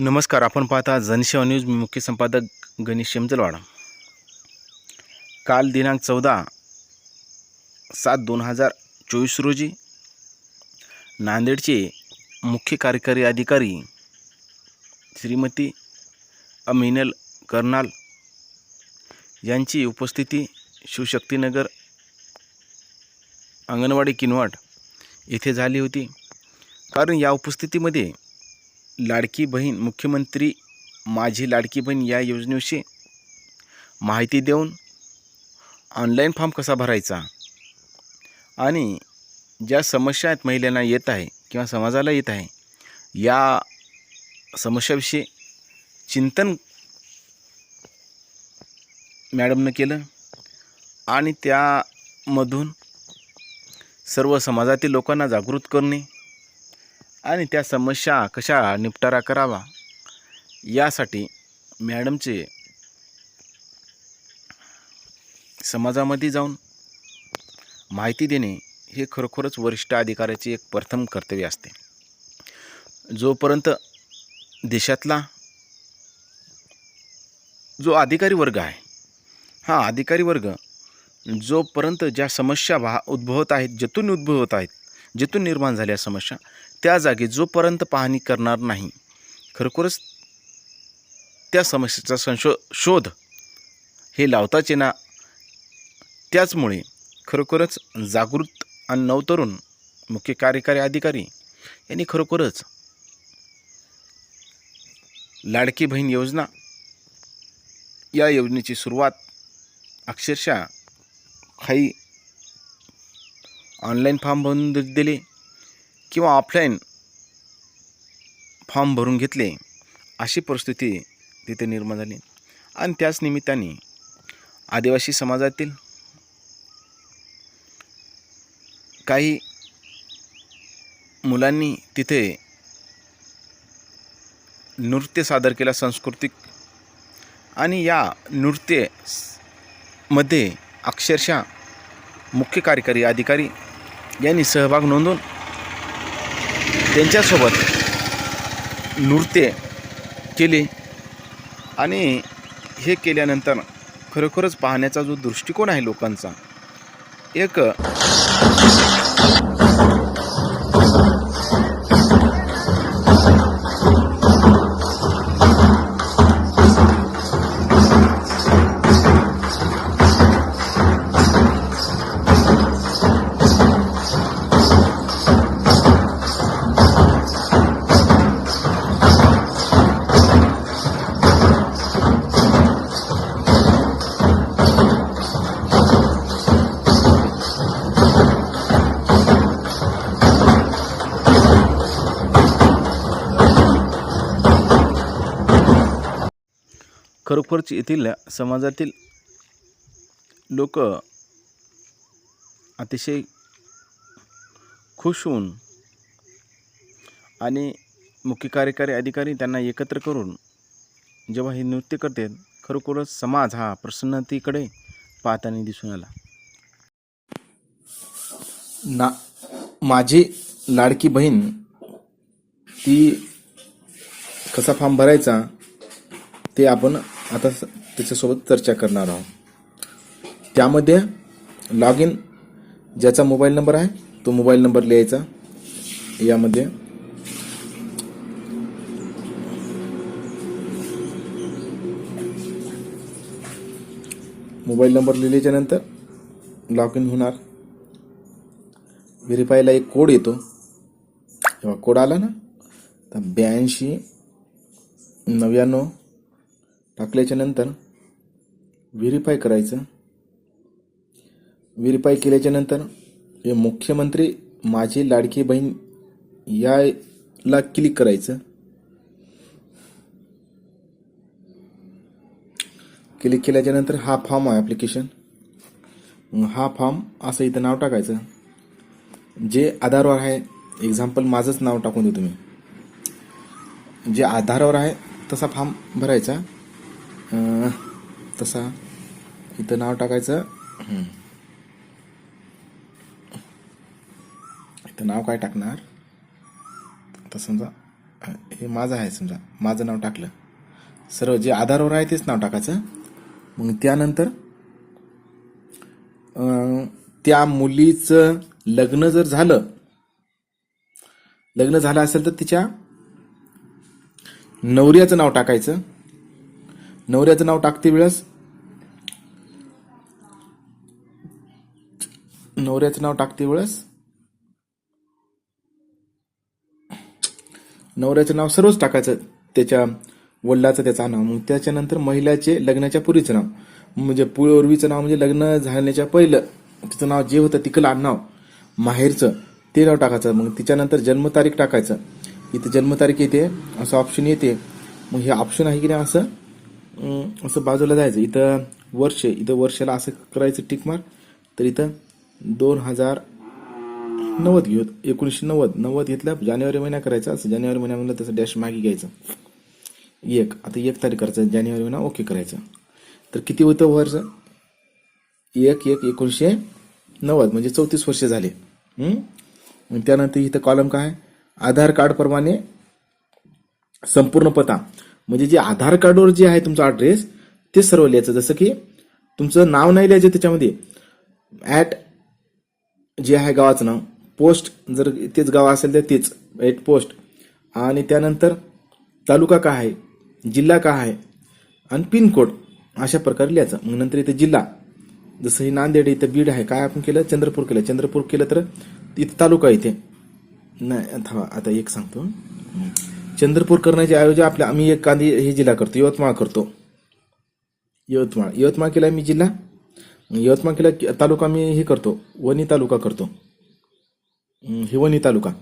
नमस्कार आपण पाहता जनसेवा न्यूज मी मुख्य संपादक गणेश शेमजलवाडा. काल दिनांक चौदा सात दोन हजार चोवीस रोजी नांदेडचे मुख्य कार्यकारी अधिकारी श्रीमती अमिनल कर्नाल यांची उपस्थिती शिवशक्तीनगर अंगणवाडी किनवाड येथे झाली होती. कारण या उपस्थितीमध्ये लाडकी बहीण मुख्यमंत्री माझी लाडकी बहीण या योजनेविषयी माहिती देऊन ऑनलाईन फॉर्म कसा भरायचा? आणि ज्या समस्या आहेत महिलांना येत आहे किंवा समाजाला येत आहे या समस्याविषयी चिंतन मॅडमनं केलं आणि त्यामधून सर्व समाजातील लोकांना जागृत करणे आणि त्या समस्या कशा निपटारा करावा यासाठी मॅडमचे समाजामध्ये जाऊन माहिती देणे हे खरोखरच वरिष्ठ अधिकाऱ्याचे एक प्रथम कर्तव्य असते. जोपर्यंत देशातला जो अधिकारी वर्ग आहे हा अधिकारी वर्ग जोपर्यंत ज्या समस्या भा उद्भवत आहेत जतून उद्भवत आहेत जिथून निर्माण झाल्या समस्या त्या जागी जोपर्यंत पाहणी करणार नाही खरोखरच त्या समस्येचा संशो शोध हे लावताच येणार त्याचमुळे खरोखरच जागृत आणि नवतरुण मुख्य कार्यकारी अधिकारी यांनी खरोखरच लाडकी बहीण योजना या योजनेची सुरुवात अक्षरशः काही ऑनलाईन फॉर्म भरून दिले किंवा ऑफलाईन फॉर्म भरून घेतले अशी परिस्थिती तिथे निर्माण झाली. आणि त्याच निमित्ताने आदिवासी समाजातील काही मुलांनी तिथे नृत्य सादर केला सांस्कृतिक. आणि या नृत्यमध्ये अक्षरशः मुख्य कार्यकारी अधिकारी यांनी सहभाग नोंदवून त्यांच्यासोबत नृत्य केले आणि हे केल्यानंतर खरोखरच पाहण्याचा जो दृष्टिकोन आहे लोकांचा एक खरोखरच येथील समाजातील लोक अतिशय खुश होऊन आणि मुख्य कार्यकारी अधिकारी त्यांना एकत्र करून जेव्हा हे नृत्य करते खरोखरच समाज हा प्रसन्नतेकडे पाहताना दिसून आला. ना माझी लाडकी बहीण ती कसा फॉर्म भरायचा ते आपण आता त्याच्यासोबत चर्चा करणार आहोत. त्यामध्ये लॉग इन ज्याचा मोबाईल नंबर आहे तो मोबाईल नंबर लिहायचा. यामध्ये मोबाईल नंबर लिहिल्याच्या नंतर लॉग इन होणार व्हेरीफायला एक कोड येतो. जेव्हा कोड आला ना तर ब्याऐंशी नव्याण्णव टाकल्याच्या नंतर व्हेरीफाय करायचं. व्हेरीफाय केल्याच्यानंतर हे मुख्यमंत्री माझी लाडकी बहीण याला क्लिक करायचं. क्लिक केल्याच्यानंतर हा फॉर्म आहे ॲप्लिकेशन हा फॉर्म असं इथं नाव टाकायचं. जे आधारवर आहे एक्झाम्पल माझंच नाव टाकून देतो मी जे आधारावर आहे तसा फॉर्म भरायचा. तसा. इथं नाव टाकायचं. इथं नाव काय टाकणार? आता समजा हे माझं आहे समजा. माझं नाव टाकलं. सर्व जे आधारवर आहे तेच नाव टाकायचं. मग त्यानंतर त्या मुलीचं लग्न जर झालं लग्न झालं असेल तर तिच्या नवऱ्याचं नाव टाकायचं. नवऱ्याचं नाव टाकते वेळेस. नवऱ्याचं नाव टाकते वेळेस. नवऱ्याचं नाव सर्वच टाकायचं त्याच्या वडिलाचं त्याचं नाव. मग त्याच्यानंतर महिलाचे लग्नाच्या पूर्वीचं नाव. म्हणजे पूर्वीचं नाव म्हणजे लग्न झाल्याच्या पहिलं तिचं नाव जे होतं तिकलं नाव माहेरचं ते नाव टाकायचं. मग तिच्यानंतर जन्मतारीख टाकायचं. इथं जन्मतारीख येते असं ऑप्शन येते. मग हे ऑप्शन आहे की नाही असं? असं बाजूला जायचं. इथं वर्ष इथं वर्षाला असं करायचं टिक मार तर इथं दोन हजार नव्वद घेऊ एकोणीसशे नव्वद. नव्वद घेतल्या जानेवारी महिना करायचा. असं जानेवारी महिन्यामधलं तसं डॅश मागे घ्यायचं. एक. आता एक तारीख करायचं. जानेवारी महिना ओके करायचं. तर किती होतं वर्ष? एक एक एकोणीसशे नव्वद. म्हणजे चौतीस वर्ष झाले. त्यानंतर इथं कॉलम काय? आधार कार्ड प्रमाणे संपूर्ण पत्ता म्हणजे जे आधार कार्डवर जे आहे तुमचा ॲड्रेस ते सर्व लिहायचं. जसं की तुमचं नाव नाही लिहायचं त्याच्यामध्ये. ॲट जे आहे गावाचं नाव. पोस्ट जर तेच गाव असेल तर तेच. एट पोस्ट आणि त्यानंतर तालुका का आहे? जिल्हा का आहे? आणि पिनकोड अशा प्रकारे लिहायचं. मग नंतर इथे जिल्हा. जसं हे नांदेड इथं बीड आहे. काय आपण केलं? चंद्रपूर केलं. चंद्रपूर केलं तर इथं तालुका इथे. नाही थांबा. आता एक सांगतो. चंद्रपूर करण्याच्या ऐवजी आपल्या आम्ही एक कांदी हे जिल्हा करतो यवतमाळ करतो. यवतमाळ. यवतमाळ केला मी जिल्हा. यवतमाळ केला तालुका मी हे करतो. वणी तालुका करतो. हे वणी तालुका.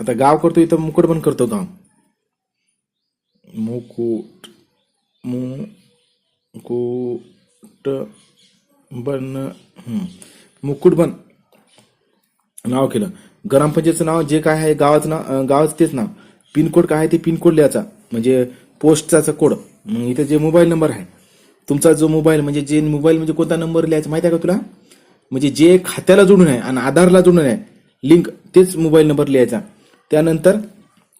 आता गाव करतो इथं मुकुटबन करतो गाव. मुकुट मुकुट बन मुकुटबन नाव केलं. ग्रामपंचायतचं नाव जे काय आहे गावाचं नाव गावाचं तेच नाव. पिनकोड काय आहे ते पिनकोड लिहायचा. म्हणजे पोस्टचा कोड. मग इथे जे मोबाईल नंबर आहे तुमचा जो मोबाईल म्हणजे जे मोबाईल म्हणजे कोणता नंबर लिहायचा माहिती आहे का तुला? म्हणजे जे खात्याला जोडून आहे आणि आधारला जोडून आहे लिंक तेच मोबाईल नंबर लिहायचा. त्यानंतर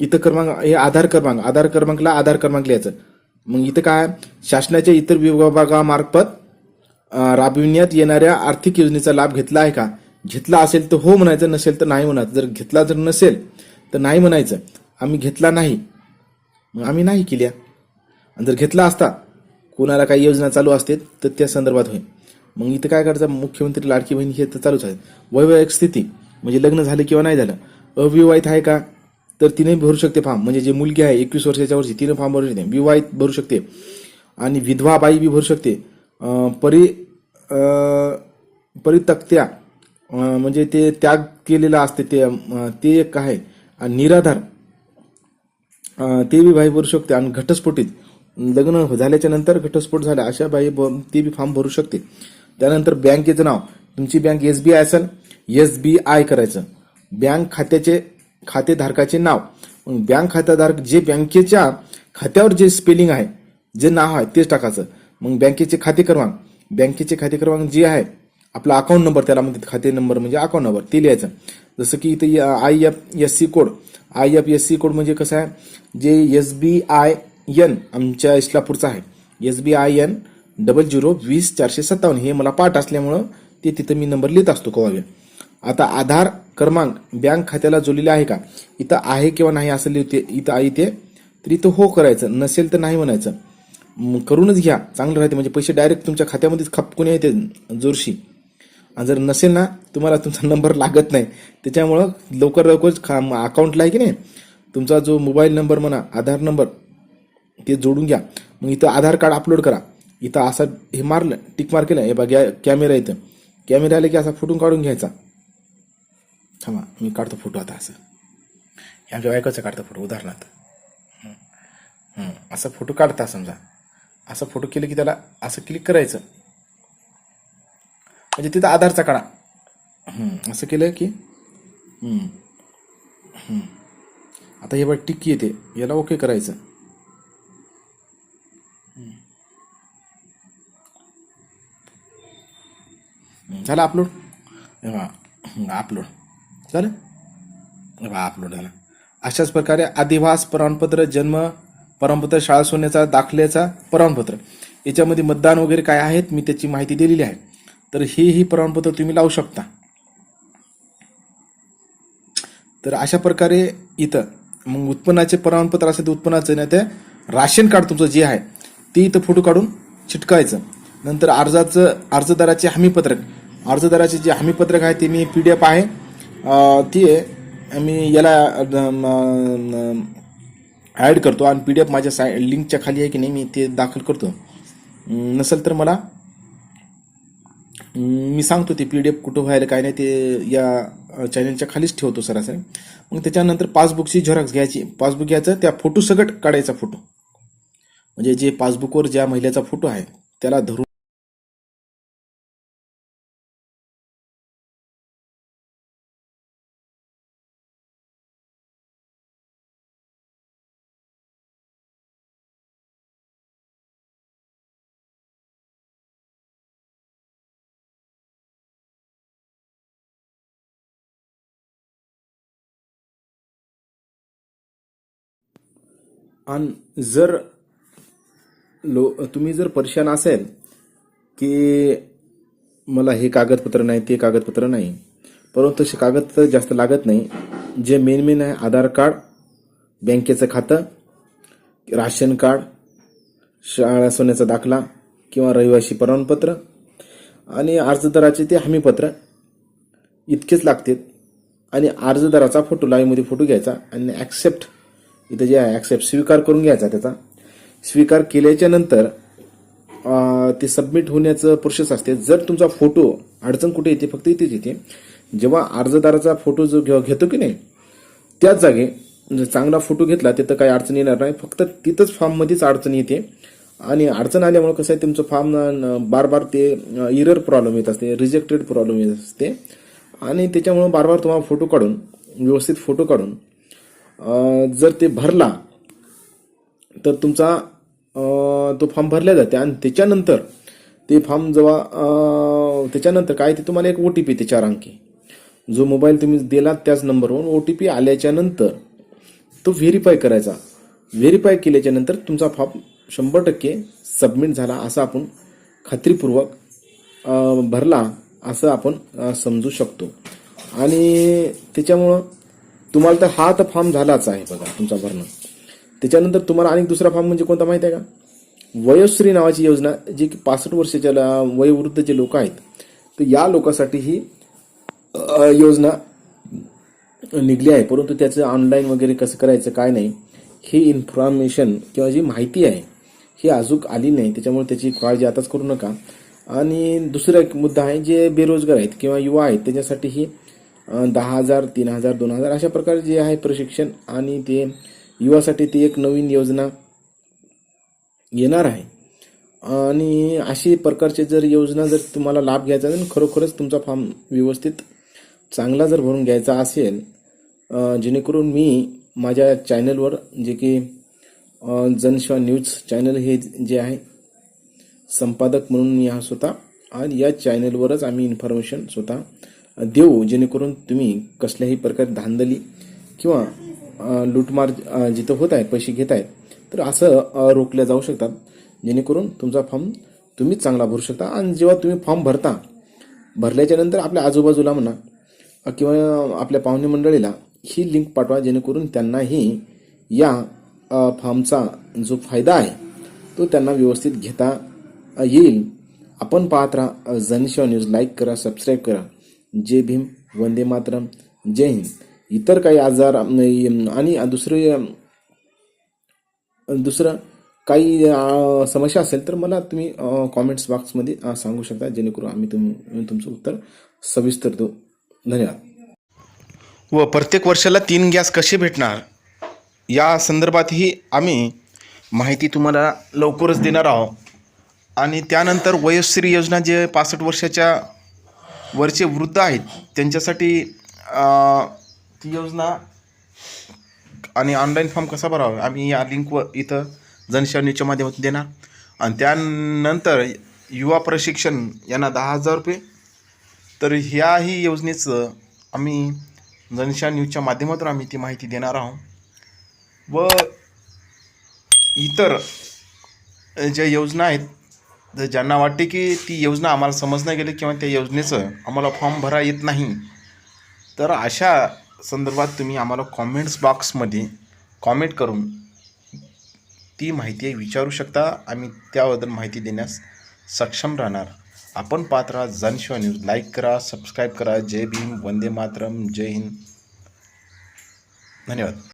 इथं क्रमांक हे आधार क्रमांक आधार क्रमांकला आधार क्रमांक लिहायचं. मग इथं काय? शासनाच्या इतर विभागामार्फत राबविण्यात येणाऱ्या आर्थिक योजनेचा लाभ घेतला आहे का? घेतला असेल तर हो म्हणायचं नसेल तर नाही म्हणायचं. जर घेतला जर नसेल तर नाही म्हणायचं. आम्ही घेतला नाही. मग? आम्ही नाही केल्या. आणि जर घेतला असता कोणाला काही योजना चालू असते तर त्या संदर्भात होईल. मग इथं काय करायचं? मुख्यमंत्री लाडकी बहीण हे तर चालूच आहे वैवाहिक स्थिती म्हणजे लग्न झालं किंवा नाही झालं अविवाहित आहे का? तर तिने भरू शकते फॉर्म. म्हणजे जे मुलगी आहे एकवीस वर्षाच्या वर्षी तिने फॉर्म भरू शकते. विवाहित भरू शकते. आणि विधवा बाई बी भरू शकते. परि परितक्त्या म्हणजे ते त्याग केलेलं असते ते ते एक आहे. आणि निराधार ते बी बाई भरू शकते आणि घटस्फोटीत लग्न झाल्याच्यानंतर घटस्फोट झाला अशा बाई ते बी फॉर्म भरू शकते. त्यानंतर बँकेचं नाव. तुमची बँक एस बी आय असेल एस बी आय करायचं. बँक खात्याचे खातेधारकाचे नाव. मग बँक खातेधारक जे बँकेच्या खात्यावर जे स्पेलिंग आहे जे नाव आहे तेच टाकायचं. मग बँकेचे खाते क्रमांक. बँकेचे खाते क्रमांक जे आहे आपला अकाउंट नंबर त्याला म्हणतात खाते नंबर म्हणजे अकाउंट नंबर ते लिहायचं. जसं की इथे I F S C code. I F S C code म्हणजे कसं आहे? जे एस बी आय एन आमच्या इस्लापूरचं आहे. S B I N double zero वीस चारशे सत्तावन्न हे मला पाठ असल्यामुळं ते तिथं मी नंबर लिहित असतो कवावे. आता आधार क्रमांक बँक खात्याला जोडलेला आहे का? इथं आहे किंवा नाही असं लिहिते इथं आहे ते. तर इथं हो करायचं. नसेल तर नाही म्हणायचं. करूनच घ्या. चांगलं राहते. म्हणजे पैसे डायरेक्ट तुमच्या खात्यामध्येच खपकून येते जोरशी. आणि जर नसेल ना तुम्हाला तुमचा नंबर लागत नाही. त्याच्यामुळं लवकर लवकर खा अकाउंटला आहे की नाही तुमचा जो मोबाईल नंबर म्हणा आधार नंबर ते जोडून घ्या. मग इथं आधार कार्ड अपलोड करा. इथं असं हे मारलं टिक मार केलं. हे बघा कॅमेरा इथं. कॅमेरा आले की असा फोटो काढून घ्यायचा. थांबा मी काढतो फोटो आता असं. हे आमच्या बायकोचा काढतो फोटो उदाहरणार्थ. असा फोटो काढता समजा. असा फोटो केलं की त्याला असं क्लिक करायचं. म्हणजे तिथं आधारचा काढा असं केलं की आता हे बघ टिक्की येते. याला ओके करायचं. झालं अपलोड अपलोड झालं? बघा अपलोड झाला. अशाच प्रकारे अधिवास प्रमाणपत्र जन्म प्रमाणपत्र शाळा सोडण्याचा दाखल्याचा प्रमाणपत्र. याच्यामध्ये मतदान वगैरे काय आहेत? मी त्याची माहिती दिलेली आहे. तर हेही प्रमाणपत्र तुम्ही लावू शकता. तर अशा प्रकारे इथं मग उत्पन्नाचे प्रमाणपत्र असेल तर उत्पन्नाचं नाही ते राशन कार्ड तुमचं जे आहे ते इथं फोटो काढून चिटकायचं. नंतर अर्जाचं अर्जदाराचे हमीपत्रक. अर्जदाराचे जे हमीपत्रक आहे ते मी पी डी एफ आहे. अं, ती मी याला ॲड करतो आणि पी डी एफ माझ्या साय लिंकच्या खाली आहे की नाही मी ते दाखल करतो. नसेल तर मला मी सांगतो ते पी डी एफ कुठं व्हायला काय नाही ते या चॅनलच्या खालीच ठेवतो सरासरी. मग त्याच्यानंतर पासबुकची झेरॉक्स घ्यायची. पासबुक घ्यायचं त्या फोटो सगट काढायचा फोटो म्हणजे जे पासबुकवर ज्या महिलेचा फोटो आहे त्याला धरून आणि जर लो तुम्ही जर परेशान असेल की मला हे कागदपत्र नाही ते कागदपत्र नाही परंतु तसे कागदपत्र जास्त लागत नाही जे मेन मेन आहे आधार कार्ड बँकेचं खातं राशन कार्ड शाळा सोन्याचा दाखला किंवा रहिवासी प्रमाणपत्र आणि अर्जदाराचे ते हमीपत्र इतकेच लागतील. आणि अर्जदाराचा फोटो लाईव्हमध्ये फोटो घ्यायचा आणि ॲक्सेप्ट इथं जे आहे ॲक्सेप्ट स्वीकार करून घ्यायचा त्याचा. स्वीकार केल्याच्यानंतर ते सबमिट होण्याचं प्रोसेस असते. जर तुमचा फोटो अडचण कुठे येते फक्त इथेच येते. जेव्हा अर्जदाराचा फोटो जो घेतो की नाही त्याच जागे चांगला फोटो घेतला तिथं काही अडचण येणार नाही. फक्त तिथंच फॉर्ममध्येच अडचण येते. आणि अडचण आल्यामुळे कसं आहे तुमचं फॉर्म बार बार ते इरर प्रॉब्लेम येत असते रिजेक्टेड प्रॉब्लेम येत असते. आणि त्याच्यामुळं बार बार तुम्हाला फोटो काढून व्यवस्थित फोटो काढून जर ते भरला तर तुमचा तो फॉर्म भरला जाते. आणि त्याच्यानंतर ते फॉर्म जेव्हा त्याच्यानंतर काय ते तुम्हाला एक ओ टी पी ते चार अंकी. जो मोबाईल तुम्ही दिला त्याच नंबरवरून ओ टी पी आल्याच्यानंतर तो व्हेरीफाय करायचा. व्हेरीफाय केल्याच्यानंतर तुमचा फॉर्म शंभर टक्के सबमिट झाला असं आपण खात्रीपूर्वक भरला असं आपण समजू शकतो. आणि त्याच्यामुळं तुम्हाला तर हा तर फॉर्म झालाच आहे बघा तुमचा भरणं. त्याच्यानंतर तुम्हाला आणि दुसरा फॉर्म म्हणजे कोणता माहिती आहे का? वयोश्री नावाची योजना जी की पासष्ट वर्षाच्या वयोवृद्ध जे लोक आहेत तर या लोकांसाठी ही योजना निघली आहे. परंतु त्याचं ऑनलाईन वगैरे कसं करायचं काय नाही ही इन्फॉर्मेशन किंवा जी माहिती आहे ही अजूक आली नाही. त्याच्यामुळे त्याची काळजी आताच करू नका. आणि दुसरा एक मुद्दा आहे जे बेरोजगार आहेत किंवा युवा आहेत त्याच्यासाठी ही दहा हजार तीन हजार दोन हजार अशा प्रकारे जे आहे प्रशिक्षण आणि ते युवासाठी ती एक नवीन योजना येणार आहे. आणि अशी प्रकारचे जर योजना जर तुम्हाला लाभ घ्यायचा असेल खरोखरच तुमचा फॉर्म व्यवस्थित चांगला जर भरून घ्यायचा असेल जेणेकरून मी माझ्या चॅनलवर जे की जनशिवा न्यूज चॅनल हे जे आहे संपादक म्हणून मी हा स्वतः आणि या चॅनलवरच आम्ही इन्फॉर्मेशन स्वतः देऊ जेणेकरून तुम्ही कसल्याही प्रकारे धांदली किंवा लूटमार जिथं होत आहे पैसे घेत आहेत तर असं रोखल्या जाऊ शकतात. जेणेकरून तुमचा फॉर्म तुम्ही चांगला भरू शकता आणि जेव्हा तुम्ही फॉर्म भरता भरल्याच्या नंतर आपल्या आजूबाजूला म्हणा किंवा आपल्या पाहुणे मंडळीला ही लिंक पाठवा जेणेकरून त्यांनाही या फॉर्मचा जो फायदा आहे तो त्यांना व्यवस्थित घेता येईल. आपण पाहत राहा जनशिवा न्यूज. लाईक करा सबस्क्राईब करा. जय भीम वंदे मातरम जय हिंद. इतर काही आजार आणि दुसरे दुसरं काही समस्या असेल तर मला तुम्ही कॉमेंट्स बॉक्समध्ये सांगू शकता जेणेकरून आम्ही तुम तुमचं उत्तर सविस्तर देऊ. धन्यवाद. व प्रत्येक वर्षाला तीन गॅस कसे भेटणार? या संदर्भातही आम्ही माहिती तुम्हाला लवकरच देणार आहोत. आणि त्यानंतर वयोश्री योजना जे पासष्ट वर्षाच्या वरचे वृद्ध आहेत त्यांच्यासाठी ती योजना आणि ऑनलाईन फॉर्म कसा भरावा? आम्ही या लिंकवर इथं जनसेवा माध्यमातून देणार. आणि त्यानंतर युवा प्रशिक्षण यांना दहा हजार रुपये. तर ह्याही योजनेचं आम्ही जनशा न्यूजच्या माध्यमातून आम्ही ती माहिती देणार आहोत. व इतर ज्या योजना आहेत तर ज्यांना वाटते की ती योजना आम्हाला समजण्या गेली किंवा त्या योजनेचं आम्हाला फॉर्म भरा येत नाही तर अशा संदर्भात तुम्ही आम्हाला कॉमेंट्स बॉक्समध्ये कॉमेंट करून ती माहिती विचारू शकता. आम्ही त्याबद्दल माहिती देण्यास सक्षम राहणार. आपण पात्र राहा जनशिवा न्यूज. लाईक करा सबस्क्राईब करा. जय भीम. वंदे मातरम. जय हिंद. धन्यवाद.